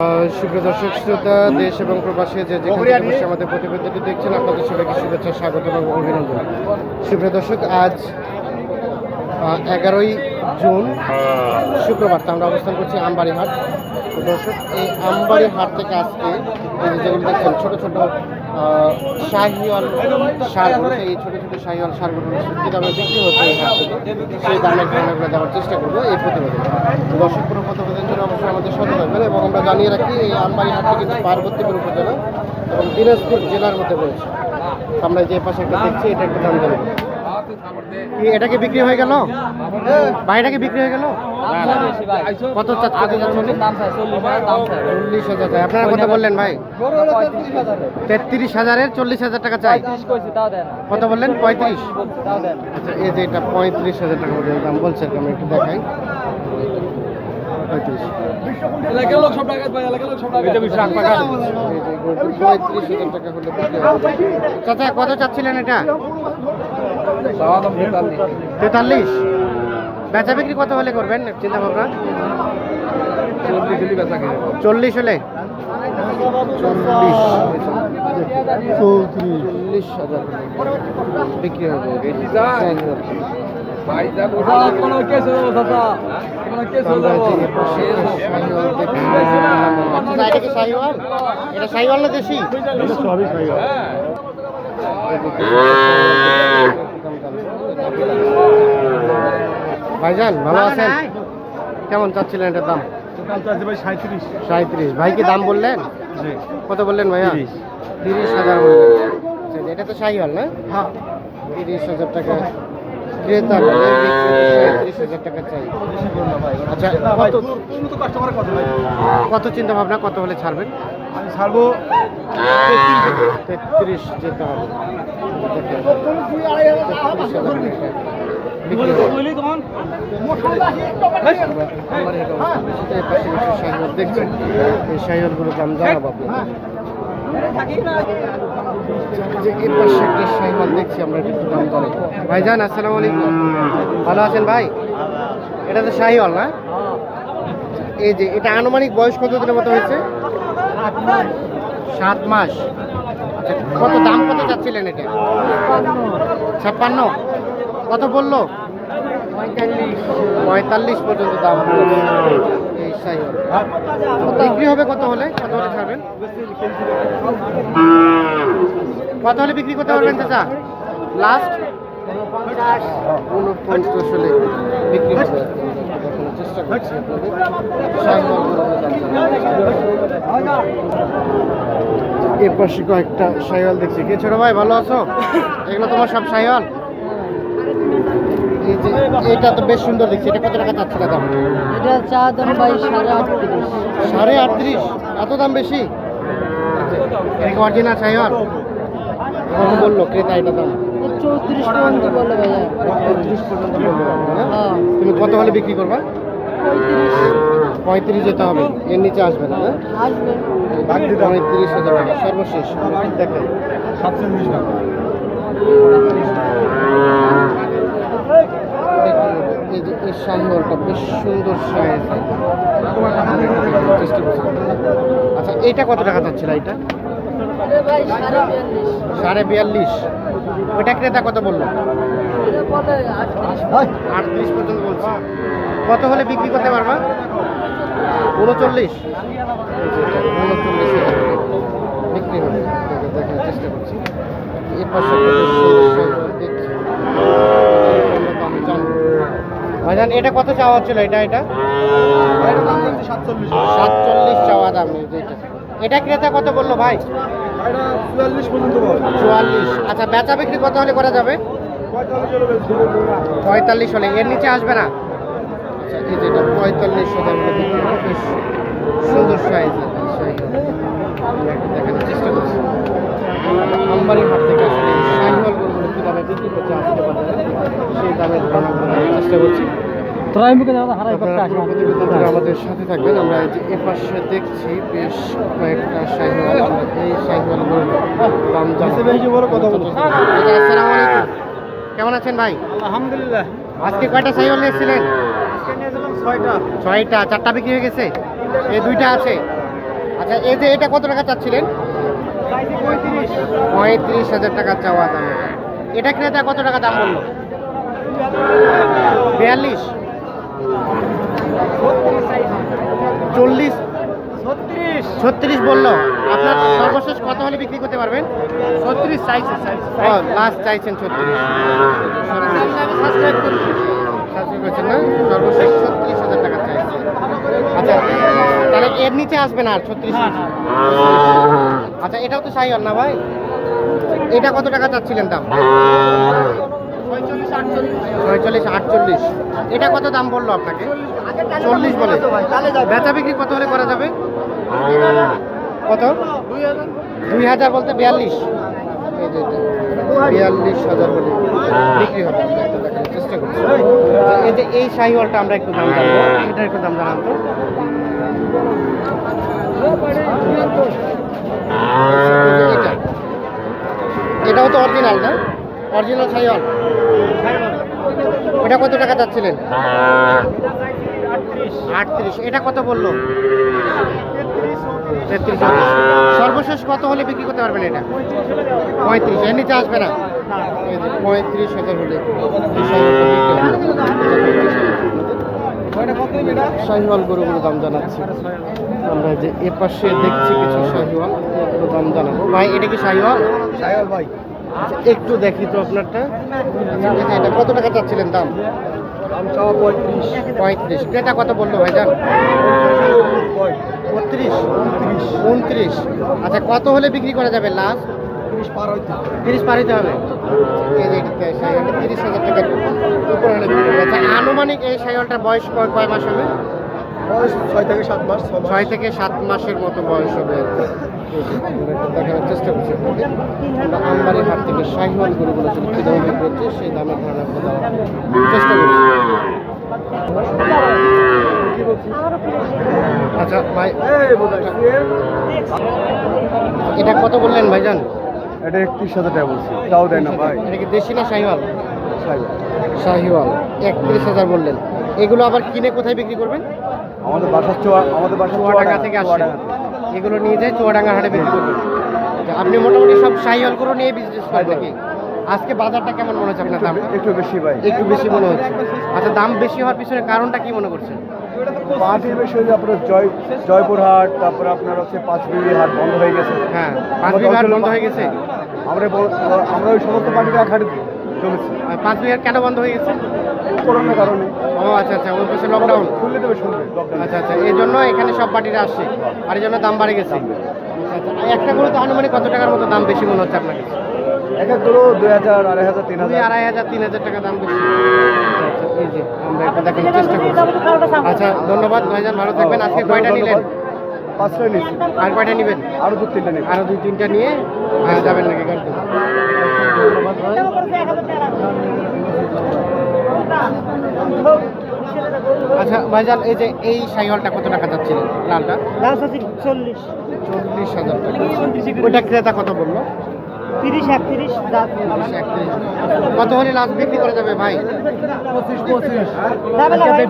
সুপ্রিয় দর্শক, শ্রোতা, দেশ এবং যে যেখানে আমাদের প্রতিবেদনটি দেখছেন, আপনাদের সবাইকে শুভেচ্ছা, স্বাগত এবং অভিনন্দন। সুপ্রিয় দর্শক, আজ এগারোই জুন, শুক্রবার আমরা অবস্থান করছি আমবাড়ি হাট দর্শক, এই আমবাড়ি হাট থেকে আজকে দেখছেন, ছোট ছোট শাহিওয়াল সারগুলো, এই ছোটো ছোটো শাহিওয়াল সারগুলো কী দামে বিক্রি হচ্ছে সেই দামের ধারণাগুলো দেওয়ার চেষ্টা করব এই প্রতিবেদন। দর্শক পুরো জন্য অবশ্যই আমাদের সাথে থাকবেন এবং আমরা জানিয়ে রাখি, এই আমবাড়ি হাটটি কিন্তু পার্বতীপুর উপজেলা এবং দিনাজপুর জেলার মধ্যে রয়েছে। আমরা যে পাশে একটা দেখছি, এটা একটা দাম জানব এটা কি বিক্রি হয়ে গেল? বাইরে কি বিক্রি হয়ে গেল? কত চল্লিশ হাজার টাকা আপনারা কত বললেন ভাই? তেত্রিশ হাজারের। চল্লিশ হাজার টাকা চাই। কত বললেন? পঁয়ত্রিশ? আচ্ছা এই যে এটা পঁয়ত্রিশ হাজার টাকা দাম বলছে আমরা একটু দেখাই। পঁয়ত্রিশ। চাচা কত চাচ্ছিলেন এটা? তেতাল্লিশ। বেচা বিক্রি কত হলে করবেন? চিন্তা ভাবনা চল্লিশ হলে। চল্লিশ। চল্লিশ হাজার বিক্রি হবে। আচ্ছা, এটা শাহিওয়াল না দেশি? ভাইজান ভালো আছেন? কেমন চাচ্ছিলেন এটার দাম? সাঁত্রিশ ভাই কি দাম বললেন? কত বললেন ভাইয়া? তিরিশ। হাজার বললেন। আচ্ছা, এটা তো শাহিওয়াল না? তিরিশ হাজার টাকা। ক্রেতা বলে সাঁত্রিশ হাজার টাকা চাই। আচ্ছা কত কত চিন্তা ভাবনা কত হলে ছাড়বেন? আমি ছাড়বো তেত্রিশ যেতে হবে। দেখেন, 33 হাজার টাকা বিক্রি হবে। আমরা আমার এটা অবস্থা বেশি তো এর পাশে কিছু শাহিওয়াল দেখছি এই পাশে একটা দেখছি ভাইজান আসসালামু আলাইকুম। ভালো আছেন ভাই? এটা তো শাহিওয়াল না? এই যে এটা আনুমানিক বয়স কত দিনের মতো হয়েছে? সাত মাস। কত দাম কত চাচ্ছিলেন এটা? ছাপ্পান্ন। কত বলল? পঁয়তাল্লিশ পর্যন্ত দাম। বিক্রি হবে কত হলে? কত হলে ছাড়বেন? কত হলে বিক্রি করতে পারবেন চাচা? লাস্ট উনপঞ্চাশ হলে বিক্রি হবে। চেষ্টা করছি শাহিওয়ালগুলোর দাম এর পাশে কয়েকটা শাহিওয়াল দেখছি। কে ছোট ভাই ভালো আছো? এগুলো তোমার সব শাহিওয়াল এটা তো বেশ সুন্দর দেখছি। এটা কত টাকা চাচ্ছে দাম এটা চা দাম ভাই সাড়ে আটত্রিশ। সাড়ে আটত্রিশ? এত দাম বেশি? এটা অরিজিনাল শাহিওয়াল কত বলল ক্রেতা এটা দাম? চৌত্রিশ পর্যন্ত পর্যন্ত? হ্যাঁ। তুমি কত হলে বিক্রি করবা? পঁয়ত্রিশ। যেতে হবে। এর নিচে আসবে না আসবে। পঁয়ত্রিশ হাজার টাকা সর্বশেষ। দেখেন। সাতচল্লিশ টাকা। এই যে এই শাহিওয়ালটা বেশ সুন্দর সাইজ আচ্ছা এইটা কত টাকা চাচ্ছিল এইটা এটা? সাড়ে বিয়াল্লিশ। ওইটা ক্রেতা কত বলল? আটত্রিশ পর্যন্ত বলছে। কত হলে বিক্রি করতে পারবা? উনচল্লিশ। এটা, উনচল্লিশ বিক্রি হবে। দেখার চেষ্টা করছি। পাশে। ভাইজান এটা কত চাওয়া হচ্ছিল? এটা এটা? সাতচল্লিশ চাওয়া দাম এটা। ক্রেতা কত বলল ভাই? চুয়াল্লিশ পর্যন্ত চুয়াল্লিশ। আচ্ছা বেচা বিক্রি কত হলে করা যাবে? পঁয়তাল্লিশ হলে। এর নিচে আসবে না? যেটা পঁয়তাল্লিশ হাজার বিক্রি। বেশ সুন্দর সাইজ দেখানোর চেষ্টা করছি। আমবাড়ি হাট থেকে আসলে এই গরুগুলো কী দামে বিক্রি করতে আসতে পারে সেই দামের ধারণা করার চেষ্টা করছি। আমাদের সাথে থাকবেন। আমরা এই যে এপাশে দেখছি বেশ কয়েকটা আমরা এই দাম কথা আলাইকুম। কেমন আছেন ভাই? আলহামদুলিল্লাহ। আজকে কয়টা সাইকেল নিয়েছিলেন? ছয়টা। চারটা বিক্রি হয়ে গেছে? এই দুইটা আছে। আচ্ছা এই যে এটা কত টাকা চাচ্ছিলেন? পঁয়ত্রিশ হাজার টাকা চাওয়া দাম এটা ক্রেতা কত টাকা দাম বলল? বিয়াল্লিশ। চল্লিশ ছত্রিশ বলল। আপনার সর্বশেষ কত হলে বিক্রি করতে পারবেন? ছত্রিশ চাইছে ও লাস্ট চাইছেন ছত্রিশ। করছেন না? সর্বশেষ ছত্রিশ হাজার টাকা চাইছে। আচ্ছা তাহলে এর নিচে আসবে না আর ছত্রিশ? আচ্ছা এটাও তো না ভাই? এটা কত টাকা চাচ্ছিলেন দাম? ছয়চল্লিশ আটচল্লিশ। এটা কত দাম বলল আপনাকে? চল্লিশ বলে। বেচা বিক্রি কত হলে করা যাবে? কত? দুই হাজার বলতে বিয়াল্লিশ। এটা, বিয়াল্লিশ হাজার বলে বিক্রি হবে। চেষ্টা করছি। এই যে এই শাহিওয়ালটা আমরা একটু দাম জানব। এটার একটু দাম জানান তো। এটা এটাও তো অরিজিনাল না? অরিজিনাল শাহিওয়াল ওটা কত টাকা চাচ্ছিলেন? আটত্রিশ। এটা কত বলল? তেত্রিশ। সর্বশেষ কত হলে বিক্রি করতে পারবেন এটা? পঁয়ত্রিশ। এর নিচে আসবে না? পঁয়ত্রিশ হাজার হলে। শাহিওয়াল গরুগুলো দাম জানাচ্ছি। আমরা যে এ পাশে দেখছি কিছু শাহিওয়াল দাম জানাব। ভাই এটা কি শাহিওয়াল? সাইল ভাই। আচ্ছা, একটু দেখি তো আপনারটা। আচ্ছা, এটা কত টাকা চাচ্ছিলেন দাম? পঁয়ত্রিশ। পঁয়ত্রিশ। ক্রেতা কত বলল ভাইজান বত্রিশ। উনত্রিশ। উনত্রিশ। আচ্ছা কত হলে বিক্রি করা যাবে লাস্ট তিরিশ পার হইতে তিরিশ পার হইতে হবে? তিরিশ হাজার টাকার উপর হলে বিক্রি আচ্ছা আনুমানিক এই সাইকেলটার বয়স কয় মাস হবে? বয়স ছয় থেকে সাত মাস ছয় থেকে সাত মাসের মতো বয়স হবে। দেখানোর চেষ্টা করছি। আমরা হাট থেকে শাহিওয়াল গরুগুলো কী দামে বিক্রি হচ্ছে সেই দামের ধারণা চেষ্টা করছি। আচ্ছা ভাই। এটা কত বললেন ভাইজান? এটা একত্রিশ হাজার টাকা বলছি। তাও দেয় না ভাই। এটা কি দেশি না শাহিওয়াল? শাহিওয়াল। একত্রিশ হাজার বললেন। এগুলো আবার কিনে কোথায় বিক্রি করবেন? আমাদের বাসার চোয়া আমাদের বাসার চুয়াডাঙ্গা থেকে আসছে। এগুলো নিয়ে যায় চুয়াডাঙ্গা হাটে বিক্রি করবেন। আচ্ছা, আপনি মোটামুটি সব শাহিওয়াল করে নিয়ে বিজনেস করেন নাকি? আজকে বাজারটা কেমন মনে হচ্ছে আপনার দাম? একটু বেশি ভাই। একটু বেশি মনে হচ্ছে। আচ্ছা দাম বেশি হওয়ার পিছনে কারণটা কি মনে করছেন? পাহাড়ির বেশি হয়ে আপনার জয় জয়পুর হাট তারপরে আপনার হচ্ছে পাঁচবিবি হাট বন্ধ হয়ে গেছে। হ্যাঁ পাঁচ বিঘার বন্ধ হয়ে গেছে? আমরা আমরা ওই সমস্ত পার্টিটা এক হাটে চলেছি। আর পাঁচ বিঘার কেন বন্ধ হয়ে গেছে? করোনার কারণে। ও আচ্ছা আচ্ছা ওর পিছনে লকডাউন খুললে দেবে শুনবে আচ্ছা আচ্ছা এই জন্য এখানে সব পার্টিরা আসছে আর এই জন্য দাম বাড়ে গেছে। আচ্ছা আচ্ছা একটা করে তো আনুমানিক কত টাকার মতো দাম বেশি মনে হচ্ছে আপনার কাছে? এক এক দুই হাজার আড়াই হাজার তিন হাজার। আড়াই হাজার তিন হাজার টাকা দাম বেশি। আচ্ছা, আচ্ছা, এই যে আমরা একটু দেখানোর চেষ্টা করছি। আচ্ছা ধন্যবাদ ভাইজান ভালো থাকবেন। আজকে কয়টা নিলেন। পাঁচটা নিচ্ছি আর কয়টা নেবেন? আরও দু তিনটা নিচ্ছি আরও দুই তিনটা নিয়ে যাবেন নাকি গাড়িতে আচ্ছা ভাইজান এই যে এই সাইকেলটা কত টাকা যাচ্ছিল? লালটা? চল্লিশ। চল্লিশ হাজার টাকা। ওইটা ক্রেতা কত বলল? তিরিশ একত্রিশ তিরিশ, কত হলে লাস্ট বিক্রি করা যাবে ভাই? পঁচিশ না ভাই?